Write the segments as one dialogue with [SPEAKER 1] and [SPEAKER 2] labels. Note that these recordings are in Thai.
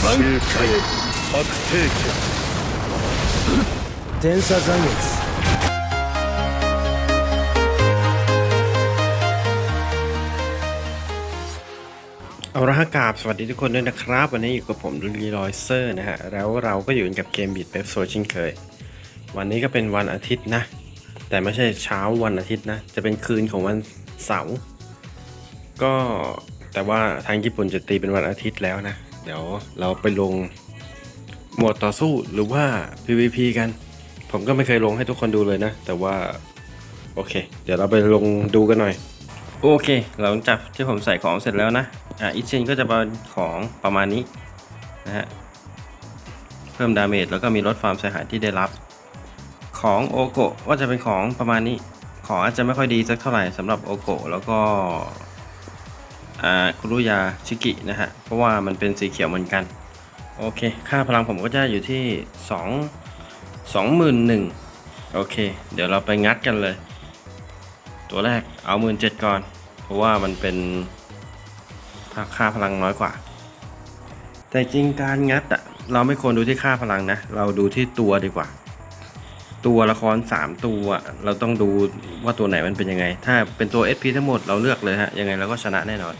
[SPEAKER 1] 周回白帝家
[SPEAKER 2] 天差残月
[SPEAKER 3] เอาละฮะกราบสวัสดีทุกคนด้วยนะครับ วันนี้อยู่กับผมลีลอยเซอร์นะฮะ แล้วเราก็อยู่กับเกมบีดเ e ฟโซเช่นเคย วันนี้ก็เป็นวันอาทิตย์นะ แต่ไม่ใช่เช้าวันอาทิตย์นะ จะเป็นคืนของวันเสาร์ก็แต่ว่าทางญี่ปุ่นจะตีเป็นวันอาทิตย์แล้วนะ เ ดี๋ยวเราไปลงหมวดต่อสู้หรือว่า PVP กัน ผมก็ไม่เคยลงให้ทุกคนดูเลยนะ แต่ว่า โอเค เดี๋ยวเราไปลงดูกันหน่อย โอเค หลังจากที่ผมใส่ของเสร็จแล้วนะ อะอิชินก็จะเป็นของประมาณนี้นะฮะ เพิ่มดาเมจแล้วก็มีลดความเสียหายที่ได้รับ ของโอโกะก็จะเป็นของประมาณนี้ ของอาจจะไม่ค่อยดีสักเท่าไหร่สำหรับโอโกะแล้วก็ คุรุยาชิกินะฮะ เพราะว่ามันเป็นสีเขียวเหมือนกัน โอเค ค่าพลังผมก็จะอยู่ที่ 2 21,000โอเค เดี๋ยวเราไปงัดกันเลย ตัวแรกเอาหมื่นเจ็ดก่อน เพราะว่ามันเป็นค่าพลังน้อยกว่า แต่จริงการงัดอะเราไม่ควรดูที่ค่าพลังนะ เราดูที่ตัวดีกว่า ตัวละคร 3 ตัว เราต้องดูว่าตัวไหนมันเป็นยังไง ถ้าเป็นตัว SP ทั้งหมดเราเลือกเลยฮะ ยังไงเราก็ชนะแน่นอน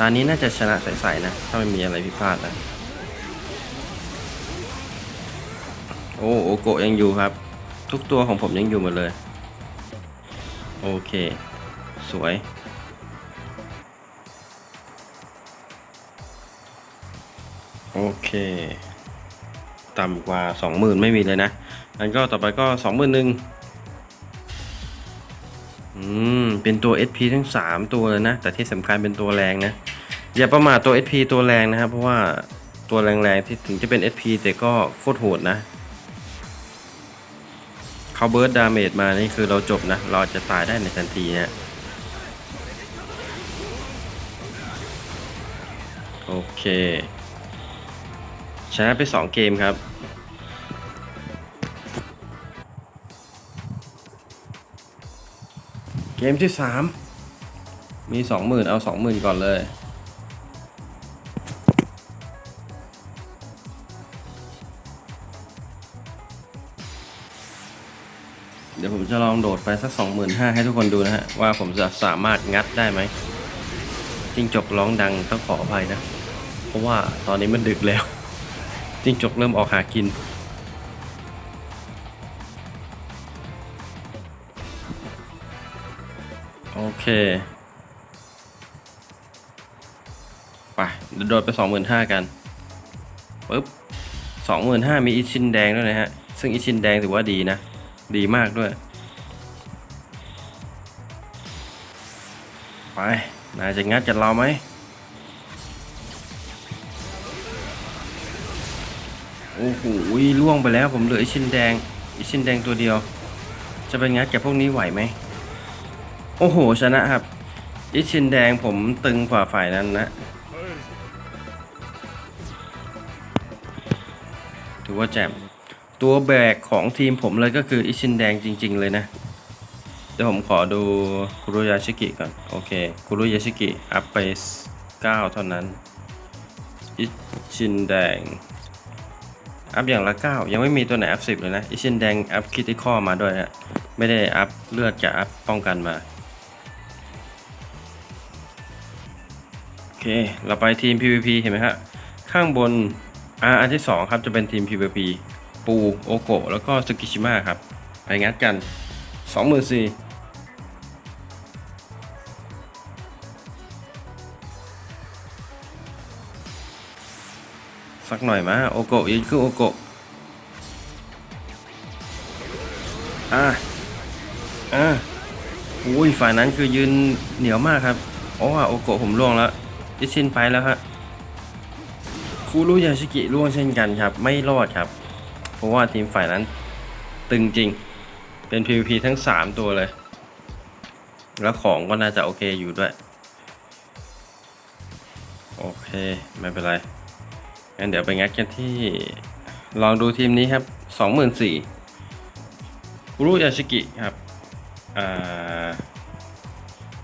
[SPEAKER 3] ตอนนี้น่าจะชนะใสๆนะ ถ้าไม่มีอะไรผิดพลาดนะ โอ้โอโกยังอยู่ครับ ทุกตัวของผมยังอยู่หมดเลย โอเค สวย โอเคต่ำกว่า 20,000 ไม่มีเลยนะงั้นก็ต่อไปก็ 21,000 เป็นตัว SP ทั้ง 3 ตัวเลยนะ แต่ที่สำคัญเป็นตัวแรงนะ อย่าประมาทตัว SP ตัวแรงนะครับ เพราะว่าตัวแรงๆที่ถึงจะเป็น SP แต่ก็โคตรโหดนะเขาเบิร์ดดาเมจมานี่คือเราจบนะ เราจะตายได้ในทันทีนะโอเคชนะไป 2 เกมครับ เกมที่3มี20,000เอา20,000ก่อนเลย เดี๋ยวผมจะลองโดดไปสัก25,000ให้ทุกคนดูนะฮะ ว่าผมจะสามารถงัดได้ไหมจิ้งจกร้องดังต้องขออภัยนะ เพราะว่าตอนนี้มันดึกแล้วจิ้งจกเริ่มออกหากิน เคไปเดี๋ยวโดดไป 25,000 กันปึ๊บ25,000 มีอิชินแดงด้วยนะฮะ ซึ่งอิชินแดงถือว่าดีนะ ดีมากด้วย ไป นายจะงัดจากเราไหมโอ้โหล่วงไปแล้วผมเหลือไอชินแดงไอชินแดงตัวเดียว จะไปงัดกับพวกนี้ไหวไหม โอ้โห ชนะครับไอชินแดงผมตึงกว่าฝ่ายนั้นนะ ถือว่าแจ่มตัวแบกของทีมผมเลยก็คืออิชินแดงจริง ๆ เลยนะ เดี๋ยวผมขอดูคุรุยาชิกิก่อน โอเค คุรุยาชิกิ อัพไป 9 เท่านั้น อิชินแดง อัพอย่างละ 9 ยังไม่มีตัวไหนอัพ 10 เลยนะ อิชินแดงอัพคิติคอมาด้วยนะ ไม่ได้อัพเลือดกับอัพป้องกันมา เคเราไปทีม PVP เห็นไหมฮะข้างบนอาอันที่ 2 ครับจะเป็นทีม PVP ปูโอโกะแล้วก็สกิชิมะครับ ไปงัดกัน24,000สักหน่อยมาโอโกะยืนขึ้นโอโกะอ่าอ่าอุ้ยฝ่ายนั้นคือยืนเหนียวมากครับโอ้โอโกะผมล่วงแล้ว อิชินไปแล้วฮะคูรุยาชิกิล่วงเช่นกันครับ ไม่รอดครับ เพราะว่าทีมฝ่ายนั้นตึงจริง เป็น PVP ทั้ง 3 ตัวเลย แล้วของก็น่าจะโอเคอยู่ด้วย โอเค ไม่เป็นไร งั้นเดี๋ยวไปงัดกันที่ ลองดูทีมนี้ครับ 24,000คุรุยาชิกิครับ อ่า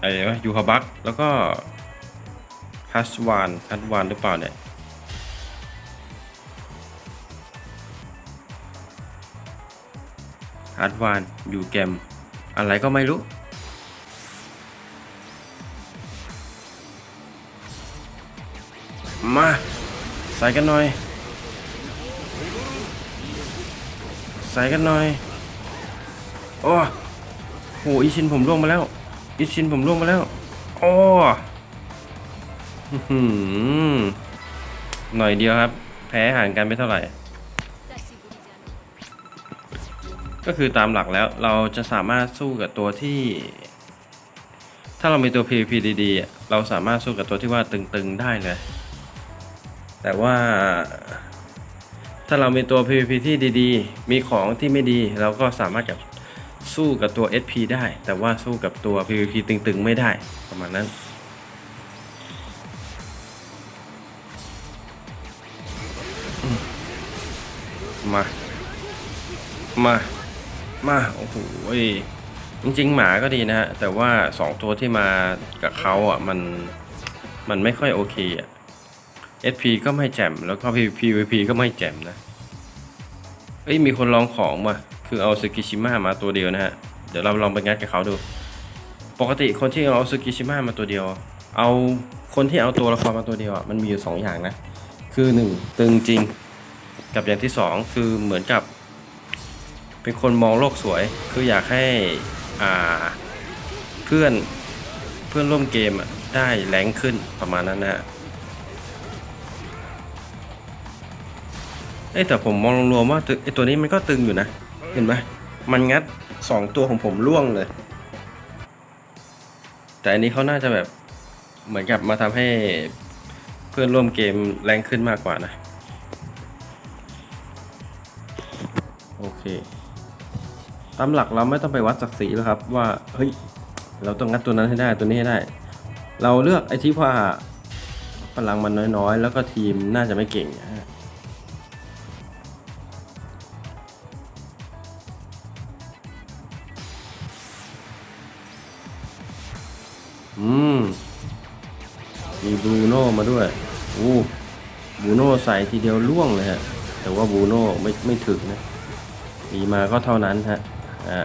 [SPEAKER 3] ไอ้วะยูฮาบักแล้วก็ ฮัสวานฮัสวานหรือเปล่าเนี่ยฮัสวานอยู่แกมอะไรก็ไม่รู้ มา ใส่กันหน่อย ใส่กันหน่อย โอ้โหอิชินผมล่วงมาแล้วอิชินผมล่วงมาแล้ว โอ้ หน่อยเดียวครับ แพ้ห่างกันไม่เท่าไหร่ ก็คือตามหลักแล้วเราจะสามารถสู้กับตัวที่ ถ้าเรามีตัว PVP ดีๆ เราสามารถสู้กับตัวที่ว่าตึงๆได้เลย แต่ว่า ถ้าเรามีตัว PVP ที่ดีๆ มีของที่ไม่ดี เราก็สามารถกับสู้กับตัว SP ได้ แต่ว่าสู้กับตัว PVP ตึงๆ ไม่ได้ประมาณนั้น มา มา มา โอ้โหจริงๆ หมาก็ดีนะฮะ แต่ว่าสองตัวที่มากับเขาอะ มัน มันไม่ค่อยโอเคอะ SP ก็ไม่แจ่ม แล้วก็ PVP ก็ไม่แจ่มนะ เอ้ย มีคนลองของมา คือเอาสกิชิมะมาตัวเดียวนะฮะ เดี๋ยวเราลองไปงัดกับเขาดู ปกติคนที่เอาสกิชิมะมาตัวเดียว เอาคนที่เอาตัวละครมาตัวเดียวอะ มันมีอยู่สองอย่างนะ คือหนึ่งตึงจริง กับอย่างที่สองคือเหมือนกับ เป็นคนมองโลกสวย คืออยากให้อ่าเพื่อนเพื่อนร่วมเกมได้แรงขึ้นประมาณนั้นนะฮะเอ้แต่ผมมองรวมๆว่าตึไอตัวนี้มันก็ตึงอยู่นะ เห็นไหมมันงัดสองตัวของผมร่วงเลย แต่อันนี้เขาน่าจะแบบเหมือนกับมาทำให้เพื่อนร่วมเกมแรงขึ้นมากกว่านะ เค ตามหลักเราไม่ต้องไปวัดศักดิ์ศรีแล้วครับ ว่า เฮ้ย เราต้องงัดตัวนั้นให้ได้ตัวนี้ให้ได้ เราเลือกไอ้ที่ว่าพลังมันน้อยๆ แล้วก็ทีมน่าจะไม่เก่งนะฮะอืม มีบรูโน่มาด้วยโอ้บูโน่ใส่ทีเดียวล่วงเลยฮะ แต่ว่าบูโน่ไม่ไม่ถึงนะ มีมาก็เท่านั้นฮะอ่า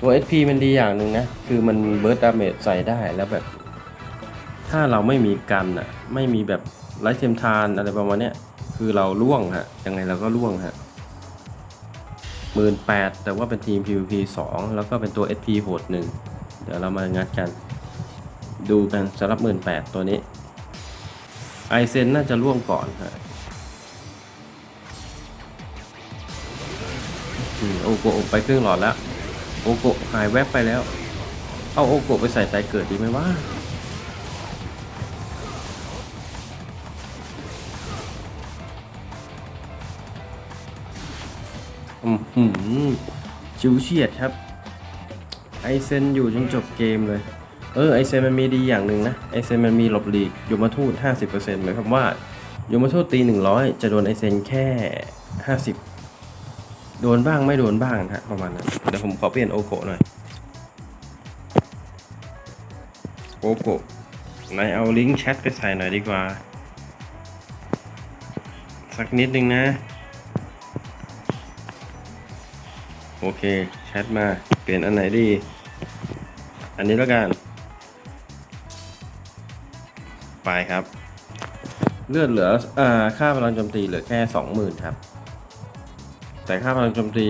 [SPEAKER 3] ตัว SP มันดีอย่างหนึ่งนะ คือมันเบิร์ดดาเมจใส่ได้แล้วแบบ ถ้าเราไม่มีกันอะไม่มีแบบไลท์เทมทานอะไรประมาณเนี้ยคือเราล่วงฮะยังไงเราก็ล่วงฮะหมื่นแปดแต่ว่าเป็นทีม PVP 2 แล้วก็เป็นตัว SP โหดหนึ่งเดี๋ยวเรามางัดกัน ดูกันสำหรับหมื่นแปดตัวนี้ไอเซนน่าจะล่วงก่อนฮะ อืมโอโกะไปครึ่งหลอดแล้ว โอโกะหายแวบไปแล้ว เอาโอโกะไปใส่ไตเกิดดีไหมวะอืมหืมชิวเฉียดครับ ไอเซนอยู่จนจบเกมเลย เออไอเซนมันมีดีอย่างหนึ่งนะ ไอเซนมันมีหลบหลีกยมทูต 50%หมายความว่ายมทูตตี 100 จะโดนไอเซนแค่ 50 โดนบ้างไม่โดนบ้างนะฮะประมาณนั้นเดี๋ยวผมขอเปลี่ยนโอโกหน่อยโอโกะนายเอาลิงก์แชทไปใส่หน่อยดีกว่า สักนิดนึงนะ โอเค แชทมา เปลี่ยนอันไหนดี อันนี้แล้วกัน ไปครับ เลือดเหลืออ่าค่าพลังโจมตีเหลือแค่สองหมื่นครับ แต่ค่าพลังโจมตี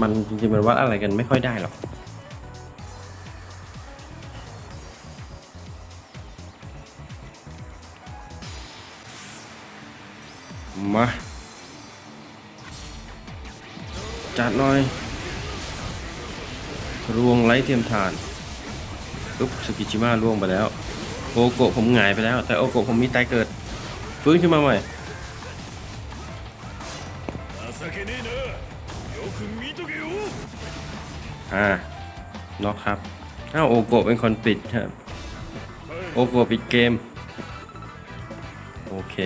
[SPEAKER 3] มันจริงๆมันวัดอะไรกันไม่ค่อยได้หรอกมาจัดหน่อยรวงไร้เทียมทานปุ๊บสกิชิมะร่วงไปแล้ว โอโกะผมหงายไปแล้ว แต่โอโกะผมมีตายเกิด ฟื้นขึ้นมาใหม่ อ่าน็อกครับอ้าวโอโกเป็นคนปิดครับ โอโกปิดเกม โอเค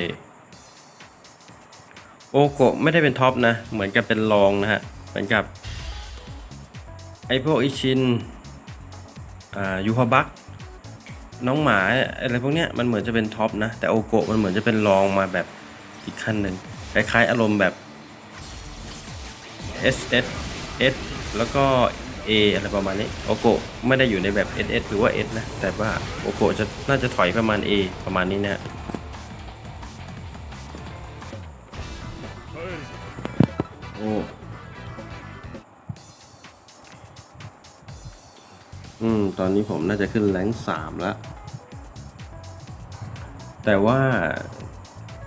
[SPEAKER 3] โอโกไม่ได้เป็นท็อปนะ เหมือนกับเป็นรองนะฮะ เหมือนกับ ไอพวกอิชิน อ่า ยูฮาบัก น้องหมาอะไรพวกเนี้ยมันเหมือนจะเป็นท็อปนะ แต่โอโกมันเหมือนจะเป็นรองมาแบบอีกขั้นหนึ่งคล้ายๆอารมณ์แบบ S S S แล้วก็ A อะไรประมาณนี้โอโกไม่ได้อยู่ในแบบ SS หรือว่า S นะ แต่ว่าโอโกจะน่าจะถอยประมาณ A ประมาณนี้นะโอ้อืม ตอนนี้ผมน่าจะขึ้นแรงสามแล้ว แต่ว่า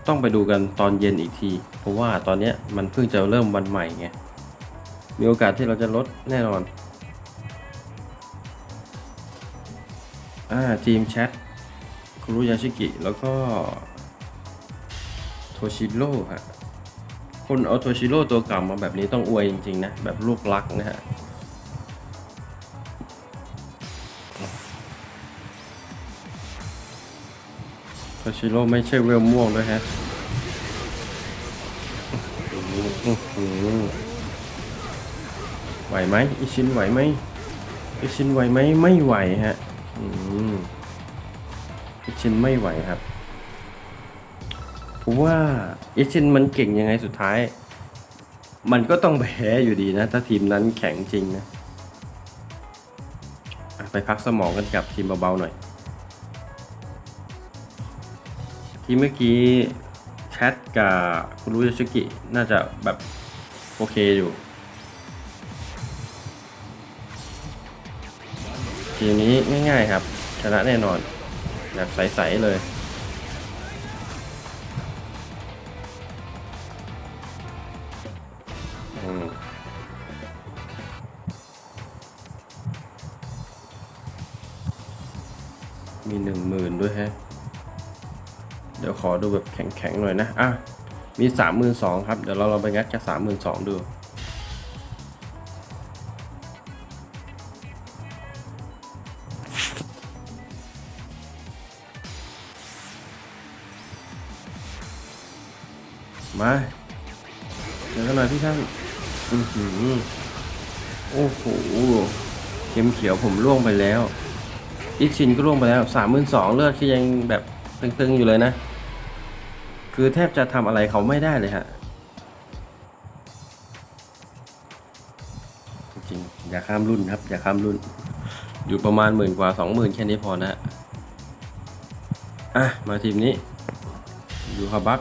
[SPEAKER 3] ต้องไปดูกันตอนเย็นอีกที เพราะว่าตอนนี้มันเพิ่งจะเริ่มวันใหม่ไง มีโอกาสที่เราจะลดแน่นอน อ่าทีมแชทคุรุยาชิกิ แล้วก็ โทชิโร่ฮะคนเอาโทชิโร่ตัวเก่ามาแบบนี้ต้องอวยจริงๆนะ แบบลูกรักนะฮะโทชิโร่ไม่ใช่เวลม่วงด้วยฮะอื้อหือไหวไหมอิชินไหวไหมอิชินไหวไหมไม่ไหวฮะ อิชินไม่ไหวครับผมว่าอิชินมันเก่งยังไงสุดท้าย มันก็ต้องแพ้อยู่ดีนะ ถ้าทีมนั้นแข็งจริงนะไปพักสมองกันกับทีมเบาๆหน่อย ทีเมื่อกี้แชทกับคุณรู้ยาชิกิน่าจะแบบโอเคอยู่ ทีนี้ง่ายๆครับ ชนะแน่นอน แบบใส ๆ เลย อืมมีหนึ่งหมื่นด้วยฮะ เดี๋ยวขอดูแบบแข็งๆหน่อยนะ อะ มีสามหมื่นสองครับ เดี๋ยวเราลองไปงัดกับสามหมื่นสองดู มาเจอกันหน่อยพี่ท่านอือหือโอ้โหเข็มเขียวผมล่วงไปแล้วอิชินก็ล่วงไปแล้วสามหมื่นสองเลือดคือยังแบบตึงๆอยู่เลยนะ คือแทบจะทำอะไรเขาไม่ได้เลยฮะจริงอย่าข้ามรุ่นครับ อย่าข้ามรุ่น อยู่ประมาณหมื่นกว่าสองหมื่นแค่นี้พอนะอะ มาทีมนี้อยู่ฮาบัก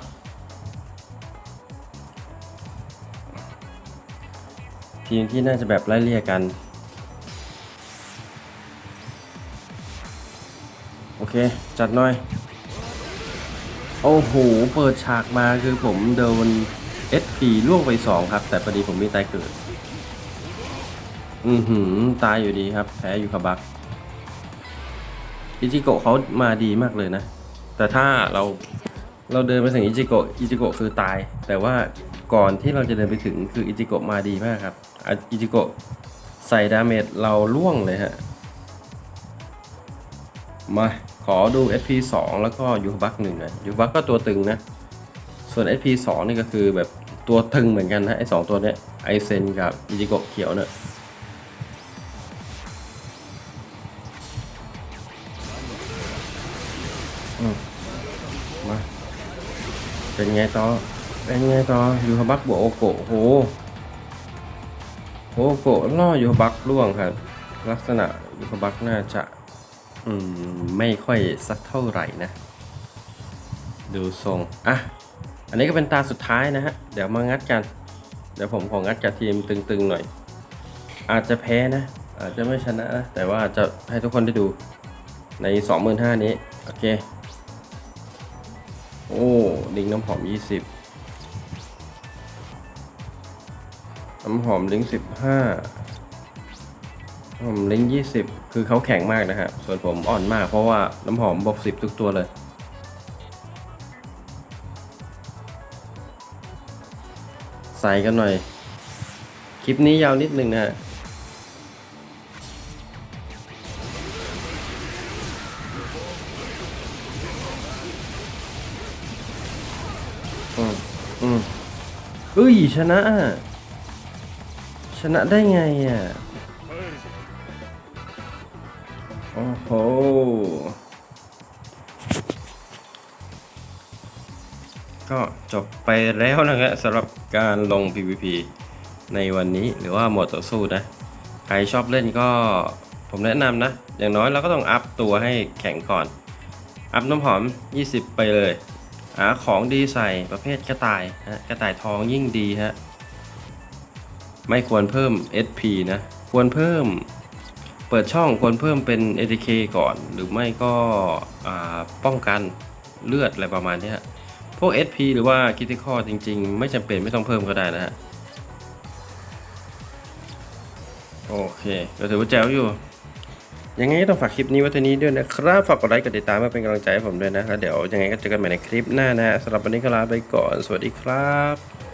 [SPEAKER 3] ทีมที่น่าจะแบบไล่เลี่ยกัน โอเค จัดหน่อย โอ้โห เปิดฉากมาคือผมโดน SP ล่วงไป 2 ครับ แต่พอดีผมมีตายเกิด อือหือ ตายอยู่ดีครับ แพ้อยู่คาบักอิจิโกะเขามาดีมากเลยนะ แต่ถ้าเราเราเดินไปถึงอิจิโกะ อิจิโกะคือตาย แต่ว่าก่อนที่เราจะเดินไปถึงคืออิจิโกะมาดีมากครับ อะอิจิโกะใส่ดาเมจเราล่วงเลยฮะ มาขอดู SP 2 แล้วก็ยูบักหนึ่งหน่อยยูบักก็ตัวตึงนะ ส่วน SP 2 นี่ก็คือแบบตัวตึงเหมือนกันนะไอ้สองตัวเนี้ยไอเซนกับอิจิโกะเขียวเนี่ยอืมมา เป็นไงต่อ เป็นไงต่อยูฮาบักบวกโอโกะโห โอโกะล่อยูบักล่วงครับ ลักษณะยูบักน่าจะอืมไม่ค่อยสักเท่าไหร่นะ ดูทรง อะ อันนี้ก็เป็นตาสุดท้ายนะฮะ เดี๋ยวมางัดกัน เดี๋ยวผมของงัดกับทีมตึงๆหน่อย อาจจะแพ้นะ อาจจะไม่ชนะนะ แต่ว่าจะให้ทุกคนได้ดูใน 25,000นี้ โอเค โอ้ ลิงน้ำหอม 20 น้ำหอมลิง15ผมลิงยี่สิบคือเขาแข็งมากนะฮะ ส่วนผมอ่อนมากเพราะว่าน้ำหอมบวกสิบทุกตัวเลย ใส่กันหน่อย คลิปนี้ยาวนิดนึงนะฮะอืมอืมเอ้ยชนะ ชนะได้ไงอะ โอ้โห ก็จบไปแล้วนะครับสำหรับการลง PVP ในวันนี้หรือว่าหมดต่อสู้นะ ใครชอบเล่นก็ผมแนะนำนะ อย่างน้อยเราก็ต้องอัพตัวให้แข็งก่อน อัพน้ำหอม 20 ไปเลย หาของดีใส่ประเภทกระต่ายฮะกระต่ายทองยิ่งดีฮะ ไม่ควรเพิ่ม SP นะ ควรเพิ่ม เปิดช่องควรเพิ่มเป็น ATK ก่อน หรือไม่ก็ป้องกันเลือดอะไรประมาณนี้พวก SP หรือว่า Critical จริง ๆ ไม่จำเป็นไม่ต้องเพิ่มก็ได้นะฮะ โอเคก็ถือว่าแจ๋วอยู่ ยังไงก็ต้องฝากคลิปนี้ไว้เท่นี้ด้วยนะครับ ฝากกดไลค์กดติดตามมาเป็นกำลังใจให้ผมด้วยนะ แล้วเดี๋ยวยังไงก็เจอกันใหม่ในคลิปหน้านะฮะสำหรับวันนี้ก็ลาไปก่อน สวัสดีครับ